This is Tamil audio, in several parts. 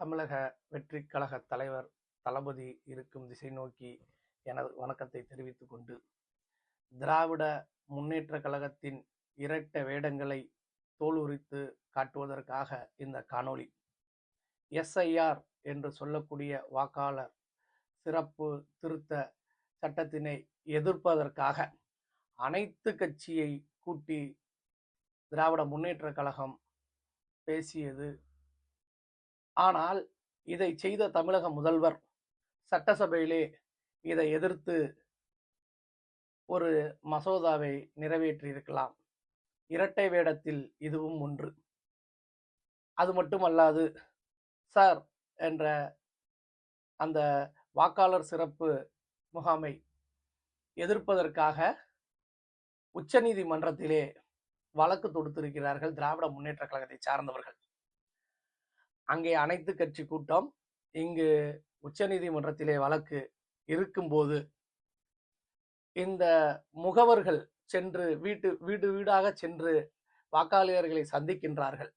தமிழக வெற்றி கழக தலைவர் தளபதி இருக்கும் திசை நோக்கி எனது வணக்கத்தை தெரிவித்துக் கொண்டு திராவிட முன்னேற்ற கழகத்தின் இரட்ட வேடங்களை தோலுரித்து காட்டுவதற்காக இந்த காணொளி. எஸ்ஐஆர் என்று சொல்லக்கூடிய வாக்காளர் சிறப்பு திருத்த சட்டத்தினை எதிர்ப்பதற்காக அனைத்து கட்சியை கூட்டி திராவிட முன்னேற்ற கழகம் பேசியது ஆனால் இதை செய்த தமிழக முதல்வர் சட்டசபையிலே இதை எதிர்த்து ஒரு மசோதாவை நிறைவேற்றியிருக்கலாம். இரட்டை வேடத்தில் இதுவும் ஒன்று. அது மட்டுமல்லாது சார் என்ற அந்த வாக்காளர் சிறப்பு முகாமை எதிர்ப்பதற்காக உச்சநீதிமன்றத்திலே வழக்கு தொடுத்திருக்கிறார்கள் திராவிட முன்னேற்ற கழகத்தை சார்ந்தவர்கள். அங்கே அனைத்து கட்சி கூட்டம் இங்கு உச்சநீதிமன்றத்திலே வழக்கு இருக்கும்போது இந்த முகவர்கள் சென்று வீட்டு வீடு வீடாக சென்று வாக்காளர்களை சந்திக்கின்றார்கள்.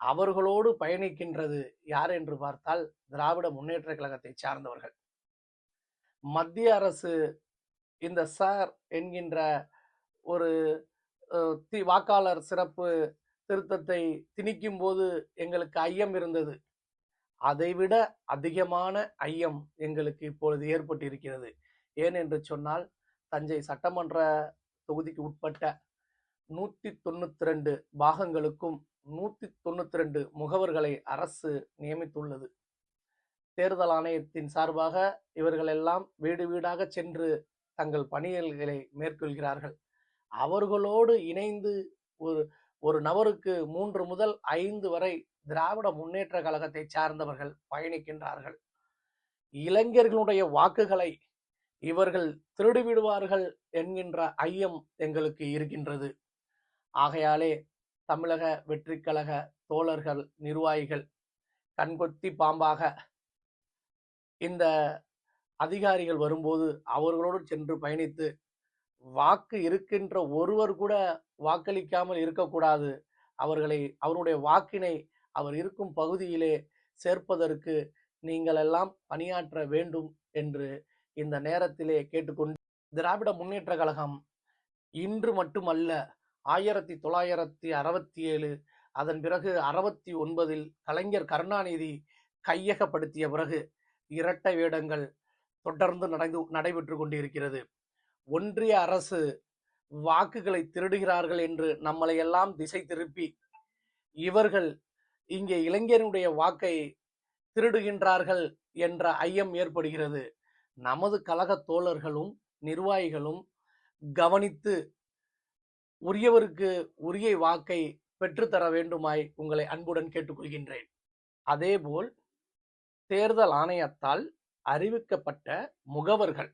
அவர்களோடு பயணிக்கின்றது யார் என்று பார்த்தால் திராவிட முன்னேற்ற கழகத்தை சார்ந்தவர்கள். மத்திய அரசு இந்த சார் என்கின்ற ஒரு தி வாக்காளர் சிறப்பு திருத்தத்தை திணிக்கும் போது எங்களுக்கு ஐயம் இருந்தது. அதைவிட அதிகமான ஐயம் எங்களுக்கு இப்பொழுது ஏற்பட்டிருக்கிறது. ஏன் என்று சொன்னால் தஞ்சை சட்டமன்ற தொகுதிக்கு உட்பட்ட நூத்தி தொண்ணூத்தி ரெண்டு பாகங்களுக்கும் நூத்தி தொண்ணூத்தி ரெண்டு முகவர்களை அரசு நியமித்துள்ளது. தேர்தல் ஆணையத்தின் சார்பாக இவர்கள் எல்லாம் வீடு வீடாக சென்று தங்கள் பணிகளை மேற்கொள்கிறார்கள். அவர்களோடு இணைந்து ஒரு ஒரு நபருக்கு மூன்று முதல் ஐந்து வரை திராவிட முன்னேற்ற கழகத்தை சார்ந்தவர்கள் பயணிக்கின்றார்கள். இளைஞர்களுடைய வாக்குகளை இவர்கள் திருடிவிடுவார்கள் என்கின்ற ஐயம் எங்களுக்கு இருக்கின்றது. ஆகையாலே தமிழக வெற்றிக்கழக தோழர்கள் நிர்வாகிகள் கண்கொத்தி பாம்பாக இந்த அதிகாரிகள் வரும்போது அவர்களோடு சென்று பயணித்து வாக்கு இருக்கின்ற ஒருவர் கூட வாக்களிக்காமல் இருக்கக்கூடாது. அவர்களை அவருடைய வாக்கினை அவர் இருக்கும் பகுதியிலே சேர்ப்பதற்கு நீங்கள் எல்லாம் பணியாற்ற வேண்டும் என்று இந்த நேரத்திலே கேட்டுக்கொண்டு திராவிட முன்னேற்ற கழகம் இன்று மட்டுமல்ல ஆயிரத்தி தொள்ளாயிரத்தி அறுபத்தி ஏழு அதன் பிறகு அறுபத்தி ஒன்பதில் கலைஞர் கருணாநிதி கையகப்படுத்திய பிறகு இரட்டை வேடங்கள் தொடர்ந்து நடந்து நடைபெற்று கொண்டிருக்கிறது. ஒன்றிய அரசு வாக்குகளை திருடுகிறார்கள் என்று நம்மளை எல்லாம் திசை திருப்பி இவர்கள் இங்கே இளைஞனுடைய வாக்கை திருடுகின்றார்கள் என்ற ஐயம் ஏற்படுகிறது. நமது கழக தோழர்களும் நிர்வாகிகளும் கவனித்து உரியவருக்கு உரிய வாக்கை பெற்றுத்தர வேண்டுமாய் உங்களை அன்புடன் கேட்டுக்கொள்கின்றேன். அதேபோல் தேர்தல் ஆணையத்தால் அறிவிக்கப்பட்ட முகவர்கள்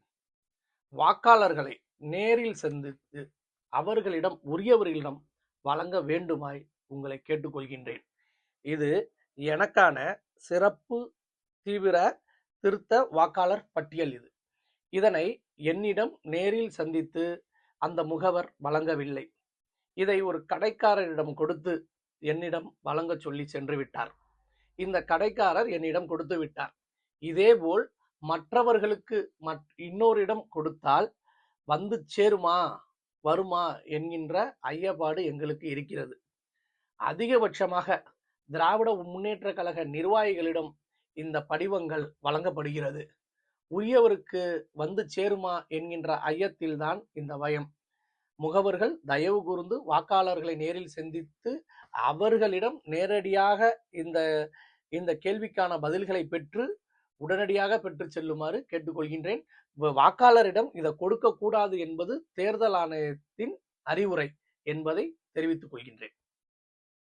வாக்காளர்களை நேரில் சந்தித்து அவர்களிடம் உரியவர்களிடம் வழங்க வேண்டுமாய் உங்களை கேட்டுக்கொள்கின்றேன். இது எனக்கான சிறப்பு தீவிர திருத்த வாக்காளர் பட்டியல் இது. இதனை என்னிடம் நேரில் சந்தித்து அந்த முகவர் வழங்கவில்லை. இதை ஒரு கடைக்காரரிடம் கொடுத்து என்னிடம் வழங்க சொல்லி சென்று விட்டார். இந்த கடைக்காரர் என்னிடம் கொடுத்து விட்டார். இதேபோல் மற்றவர்களுக்கு மற் இன்னொரிடம் கொடுத்தால் வந்து சேருமா வருமா என்கின்ற ஐயப்பாடு எங்களுக்கு இருக்கிறது. அதிகபட்சமாக திராவிட முன்னேற்ற கழக நிர்வாகிகளிடம் இந்த படிவங்கள் வழங்கப்படுகிறது. உரியவருக்கு வந்து சேருமா என்கின்ற ஐயத்தில்தான் இந்த பயம் முகவர்கள் தயவு கூர்ந்து வாக்காளர்களை நேரில் சந்தித்து அவர்களிடம் நேரடியாக இந்த இந்த கேள்விக்கான பதில்களை பெற்று உடனடியாக பெற்று செல்லுமாறு கேட்டுக்கொள்கின்றேன். வாக்காளரிடம் இதை கொடுக்க கூடாது என்பது தேர்தல் ஆணையத்தின் அறிவுரை என்பதை தெரிவித்துக் கொள்கின்றேன்.